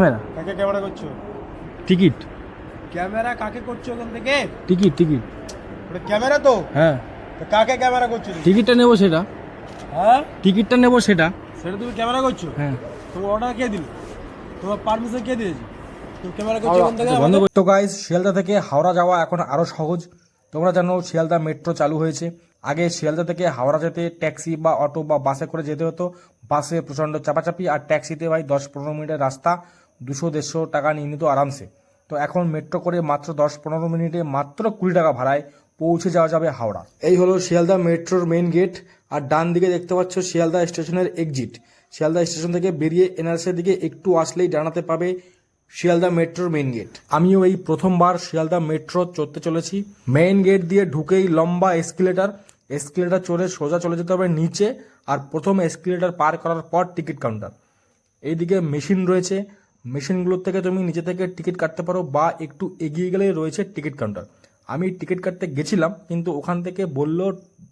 Camera? কাকে camera করছ? Ticket. Camera কাকে করছ ওখান থেকে? Ticket ticket. ওটা ক্যামেরা তো? হ্যাঁ। তো কাকে ক্যামেরা করছ? তুমি? টিকিটটা নেব সেটা। হ্যাঁ? টিকিটটা নেব সেটা। সেটা তুমি ক্যামেরা করছ? হ্যাঁ। তোমার অর্ডার কে দিল? তোমার পারমিশন কে দিয়েছে? তুমি ক্যামেরা করছ ওখান থেকে? বন্ধ তো গাইজ শিয়ালদা থেকে হাওড়া যাওয়া এখন আরও সহজ। তোমরা জানো শিয়ালদা মেট্রো চালু হয়েছে। আগে শিয়ালদা থেকে হাওড়া যেতে ট্যাক্সি বা অটো বা বাসে করে যেতে হতো। বাসে প্রচণ্ড চাপাচাপি আর ট্যাক্সিতে ভাই দশ পনেরো মিনিটের রাস্তা। দুশো দেড়শো টাকা নিয়ে নিত আরামসে। তো এখন মেট্রো করে মাত্র দশ পনেরো মিনিটে মাত্র কুড়ি টাকা ভাড়ায় পৌঁছে যাওয়া যাবে হাওড়া। এই হলো শিয়ালদা মেট্রোর মেন গেট আর ডান দিকে দেখতে পাচ্ছ শিয়ালদা স্টেশনের এক্সিট শিয়ালদা স্টেশন থেকে বেরিয়ে এনআরসির দিকে একটু আসলেই ডানাতে পাবে শিয়ালদা মেট্রোর মেন গেট আমিও এই প্রথমবার শিয়ালদা মেট্রো চড়তে চলেছি। মেইন গেট দিয়ে ঢুকেই লম্বা এসকেলেটার এসকেলেটার চড়ে সোজা চলে যেতে হবে নিচে আর প্রথম এসকেলেটার পার করার পর টিকিট কাউন্টার এইদিকে মেশিন রয়েছে। মেশিনগুলোর থেকে তুমি নিজে থেকে টিকিট কাটতে পারো বা একটু এগিয়ে গেলেই রয়েছে টিকিট কাউন্টার। আমি টিকিট কাটতে গেছিলাম কিন্তু ওখান থেকে বলল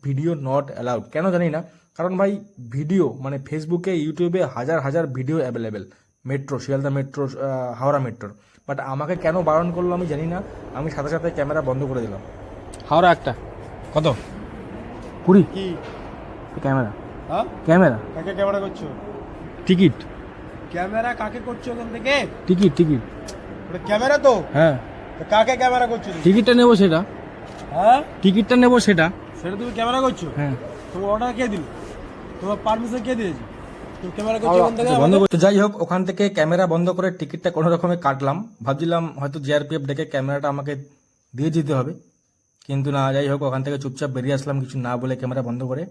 ভিডিও নট অ্যালাউড কেন জানি না কারণ ভাই ভিডিও মানে ফেসবুকে ইউটিউবে হাজার হাজার video available metro Sealdah metro Howrah মেট্রোর বাট আমাকে কেন বারণ করল আমি জানি না আমি সাথে সাথে ক্যামেরা বন্ধ করে দিলাম। হাওড়া একটা। কত? কুড়ি? কি? ক্যামেরা। হ্যাঁ? ক্যামেরা? কাকে ক্যামেরা করছ? টিকিট? ক্যামেরা কাকে করছ ওখান থেকে? Ticket ticket. ক্যামেরা তো? হ্যাঁ। তো কাকে ক্যামেরা করছ? টিকিটটা নেব সেটা। হ্যাঁ? টিকিটটা নেব সেটা। সেটা তুমি ক্যামেরা করছ? হ্যাঁ। তোমার অর্ডার কে দিল? তোমার পারমিশন কে দিয়েছে? তুমি ক্যামেরা করছ থেকে? বন্ধ আমাকে- যাই হোক ওখান থেকে ক্যামেরা বন্ধ করে টিকিটটা কোনো রকমে কাটলাম। ভাবছিলাম হয়তো জিআরপিএফ ডেকে ক্যামেরাটা আমাকে দিয়ে দিতে হবে। কিন্তু না যাই হোক ওখান থেকে চুপচাপ বেরিয়ে আসলাম কিছু না বলে ক্যামেরা বন্ধ করে।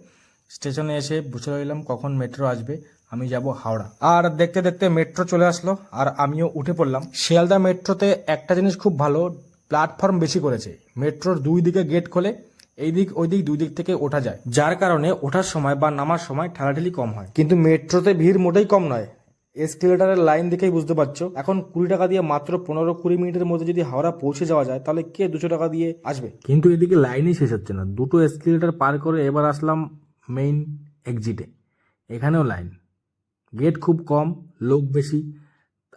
স্টেশনে এসে বসে রইলাম কখন মেট্রো আসবে। আমি যাব হাওড়া। আর দেখতে দেখতে মেট্রো চলে আসলো, আর আমিও উঠে পড়লাম। শিয়ালদা মেট্রোতে একটা জিনিস খুব ভালো, প্ল্যাটফর্ম বেশি করেছে। মেট্রোর দুই দিকে গেট খোলে, এই দিক, ওই দিক, দুই দিক থেকে ওঠা যায়। যার কারণে ওঠার সময় বা নামার সময় ঠেলাঠেলি কম হয়। কিন্তু মেট্রোতে ভিড় মোটেই কম নয়। এসকেলেটারের লাইন দেখেই বুঝতে পারছ। এখন কুড়ি টাকা দিয়ে মাত্র পনেরো কুড়ি মিনিটের মধ্যে যদি হাওড়া পৌঁছে যাওয়া যায়, তাহলে কে দুশো টাকা দিয়ে আসবে? কিন্তু এদিকে লাইনই শেষ হচ্ছে না। দুটো এসকেলেটার পার করে এবার আসলাম মেইন এক্সিটে এখানেও লাইন গেট খুব কম, লোক বেশি।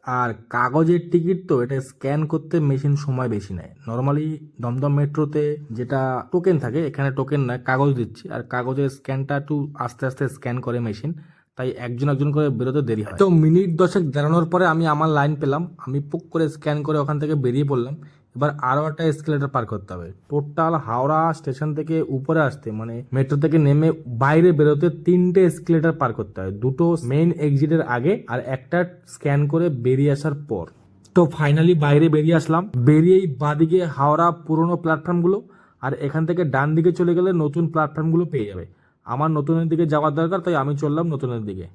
আর কাগজের টিকিট তো এটা স্ক্যান করতে মেশিন সময় বেশি নেয়। নর্মালি দমদম মেট্রোতে যেটা টোকেন থাকে, এখানে টোকেন নয়, কাগজ দিচ্ছি। আর কাগজের স্ক্যানটা একটু আস্তে আস্তে স্ক্যান করে মেশিন তাই একজন একজন করে বেরোতে দেরি হয়। তো মিনিট দশেক দাঁড়ানোর পরে আমি আমার লাইন পেলাম। আমি পুক করে স্ক্যান করে ওখান থেকে বেরিয়ে পড়লাম। এবার আরও একটা এসকেলেটার পার করতে হবে। টোটাল হাওড়া স্টেশন থেকে উপরে আসতে মানে মেট্রো থেকে নেমে বাইরে বেরোতে তিনটে এসকেলেটার পার করতে হয়। দুটো মেইন এক্সিটের আগে আর একটা স্ক্যান করে বেরিয়ে আসার পর। তো ফাইনালি বাইরে বেরিয়ে আসলাম। বেরিয়েই বাদিকে হাওড়া পুরনো প্ল্যাটফর্মগুলো আর এখান থেকে ডান দিকে চলে গেলে নতুন প্ল্যাটফর্মগুলো পেয়ে যাবে। আমার নতুনের দিকে যাওয়ার দরকার, তাই আমি চললাম নতুনের দিকে।